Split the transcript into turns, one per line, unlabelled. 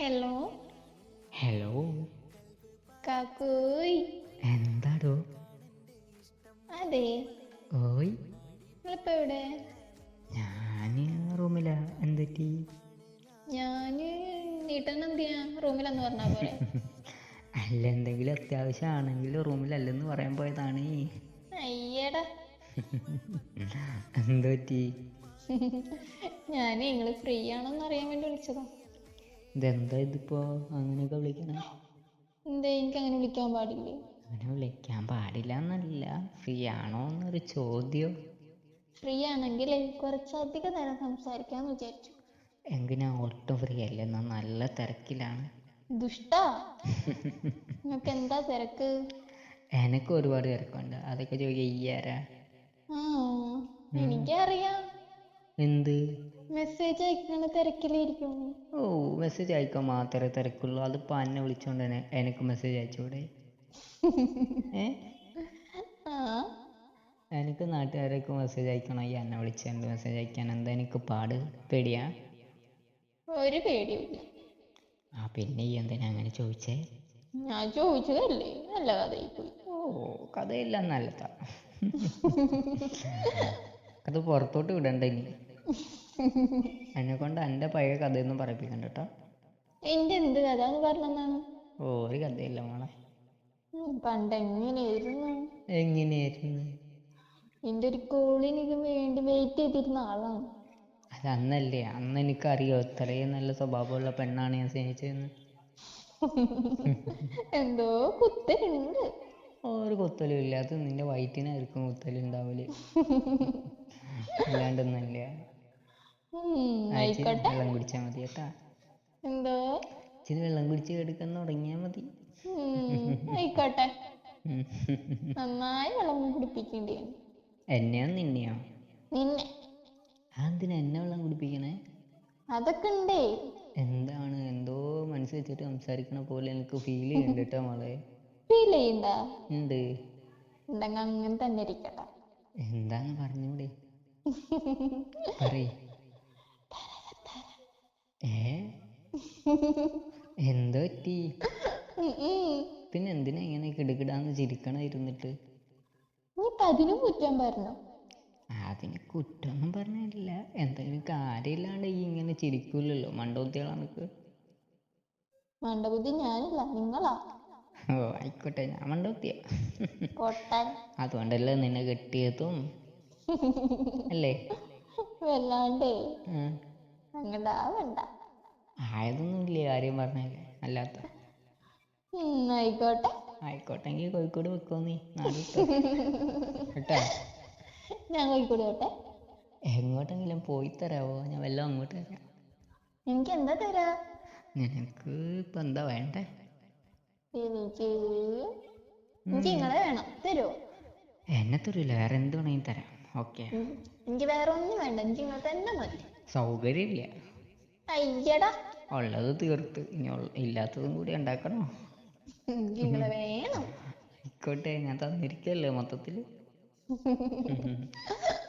Hello
hello
കാക്കോയ്
എന്താടോ?
അതെ.
ഓയ്.
നിങ്ങളിപ്പോ എവിടെ?
ഞാൻ റൂമിലാ. എന്തെറ്റി
ഞാൻ നീട്ടൻ എന്തിനാ റൂമിലെന്ന് പറഞ്ഞാ പോലെ
അല്ല എന്തെങ്കിലും അത്യാവശ്യമാണെങ്കിൽ റൂമിലല്ലെന്ന് പറയാൻ പോയതാണ്.
അയ്യടാ.
എന്ത് ഞാൻ
ഞാനേ നിങ്ങൾ ഫ്രീ ആണോന്ന് അറിയാൻ വേണ്ടി വിളിച്ചതാ.
ഇതെന്താ ഇതിപ്പോ? അങ്ങനെയൊക്കെ വിളിക്കണേ.
എന്തേ എനിക്ക് അങ്ങനെ വിളിക്കാൻ പാടില്ലേ?
അങ്ങനെ വിളിക്കാൻ പാടില്ല എന്നല്ല ഫ്രീ ആണോ എന്നൊരു ചോദ്യം.
ഫ്രീ ആണെങ്കിൽ കുറച്ചധികം നേരം സംസാരിക്കാന്ന് വിചാരിച്ചു.
എങ്കിൽ ഞാൻ ഒട്ടും ഫ്രീ അല്ല എന്നാ നല്ല തിരക്കിലാണ്.
ദുഷ്ടാ. നിനക്ക് എന്താ തിരക്ക്?
എനിക്ക് ഒരുപാട് തിരക്കുണ്ട്. അതൊക്കെ ചോദിക്കുക ഈ ആരാ?
ആ എനിക്കറിയാം.
എന്ത്?
മെസ്സേജ് അയക്കണ തിരക്കിലിരിക്കും
ഓ മെസ്സേജ് അയക്കാൻ മാത്രമേ തിരക്കുള്ളൂ. അതിപ്പോ എന്നെ വിളിച്ചോണ്ട് തന്നെ എനിക്ക് മെസ്സേജ് അയച്ചൂടെ? ഏ? എനിക്ക് നാട്ടുകാരൊക്കെ മെസ്സേജ് അയക്കണം. ഈ എന്നെ വിളിച്ചുകൊണ്ട് മെസ്സേജ് അയക്കാൻ? എന്താ എനിക്ക് പാട്? പേടിയാ?
ഒരു പേടിയില്ല
ആ പിന്നെ ഈ എന്തിനാ അങ്ങനെ ചോദിച്ചേ?
ഞാൻ ചോദിച്ചതല്ലേ? നല്ല കഥയായി പോയി
ഓ കഥയില്ല നല്ലതാ അത് പുറത്തോട്ട് വിടണ്ട ഇനി. എന്നെ കൊണ്ട് എന്റെ പഴയ കഥയൊന്നും പറയിപ്പിക്കണ്ട കേട്ടോ.
എന്റെ എന്ത് കഥ? എന്ന് പറഞ്ഞെന്നാണ്
ഓ ഒരു കഥയില്ല മോളെ.
പണ്ട് എങ്ങനെയായിരുന്നു?
എങ്ങനെയായിരുന്നു?
എന്റെ ഒരു കോളിന് വേണ്ടി വെയിറ്റ് ചെയ്തിരുന്ന ആളാണ്.
അത് അന്നല്ലേ. അന്ന് എനിക്കറിയോ ഇത്രയും നല്ല സ്വഭാവമുള്ള പെണ്ണാണ് ഞാൻ സ്നേഹിച്ചതെന്ന്.
എന്തോ കുത്തലുണ്ട്.
ഒരു കുത്തലും ഇല്ല. അത് നിന്റെ വയറ്റിനായിരിക്കും കുത്തലുണ്ടാവൽ. അല്ലാണ്ടൊന്നല്ല വെള്ളം കുടിച്ചാ മതി കേട്ടാ.
എന്തോ?
ഇച്ചിരി വെള്ളം കുടിച്ച് കിടക്കാൻ തുടങ്ങിയാ മതി.
ആയിക്കോട്ടെ. നന്നായി വെള്ളം കുടിപ്പിക്കേണ്ടി.
എന്നെയോ നിന്നെയോ?
നിന്നെ.
അതെന്തിനാ എന്നെ വെള്ളം കുടിപ്പിക്കണേ?
അതൊക്കെ ഉണ്ടേ.
എന്താണ്? എന്തോ മനസ്സ് വെച്ചിട്ട് സംസാരിക്കണ പോലെ എനിക്ക് ഫീൽ ചെയ്യുന്നുണ്ട് കേട്ടോ മോളെ.
ഫീൽ ചെയ്യണ്ട
ഉണ്ട്.
ഉണ്ടെങ്കിൽ അങ്ങനെ തന്നെ ഇരിക്കട്ടെ.
എന്താന്ന് പറഞ്ഞൂടെ പറയ് ഏ എന്തോ പറ്റി. പിന്നെ എന്തിനാ ഇങ്ങനെ കിടുകിടാന്ന് ചിരിക്കണ ഇരുന്നിട്ട്?
ഇനിയിപ്പൊ അതിനും കുറ്റം പറഞ്ഞു?
അതിന് കുറ്റമൊന്നും പറഞ്ഞില്ല എന്തെങ്കിലും കാര്യമില്ലാണ്ട് ഈ ഇങ്ങനെ ചിരിക്കൂലല്ലോ മണ്ടോത്തികളാണ് എനിക്ക്
മണ്ടബുദ്ധി ഞാനില്ല നിങ്ങളാ.
ഓ ആയിക്കോട്ടെ ഞാൻ
മണ്ടബുദ്ധിയാ.
അതുകൊണ്ടല്ലേ നിന്നെ കെട്ടിയതും? അല്ലേ?
വല്ലാണ്ടേ.
അങ്ങടാ
അങ്ങടാവണ്ട
ആയതൊന്നും ഇല്ല കാര്യം പറഞ്ഞല്ലേ അല്ലാത്ത.
ആയിക്കോട്ടെ.
ആയിക്കോട്ടെങ്കിൽ കോഴിക്കോട് വെക്കോ നീ കേട്ടാ?
ഞാൻ കോഴിക്കോട് പോട്ടെ.
എങ്ങോട്ടെങ്കിലും പോയി തരാവോ? ഞാൻ വല്ലതും അങ്ങോട്ട് തരാം.
എനിക്ക് എന്താ തരാ?
നിനക്ക് ഇപ്പൊ എന്താ വേണ്ടേ?
എനിക്ക് എനിക്ക് നിങ്ങളെ വേണം. തരുമോ
എന്നെ തരൂല. വേറെ എന്ത് വേണമെങ്കിലും തരാം. ഓക്കെ.
എനിക്ക് വേറെ ഒന്നും വേണ്ട. എനിക്ക് നിങ്ങൾ തന്നെ മതി.
സൗകര്യമില്ല.
അയ്യടാ.
ഉള്ളത് തീർത്ത്. ഇനി ഇല്ലാത്തതും കൂടി ഉണ്ടാക്കണോ?
നിങ്ങളെ വേണം.
ആയിക്കോട്ടെ ഞാൻ തന്നിരിക്കല്ലേ മൊത്തത്തിൽ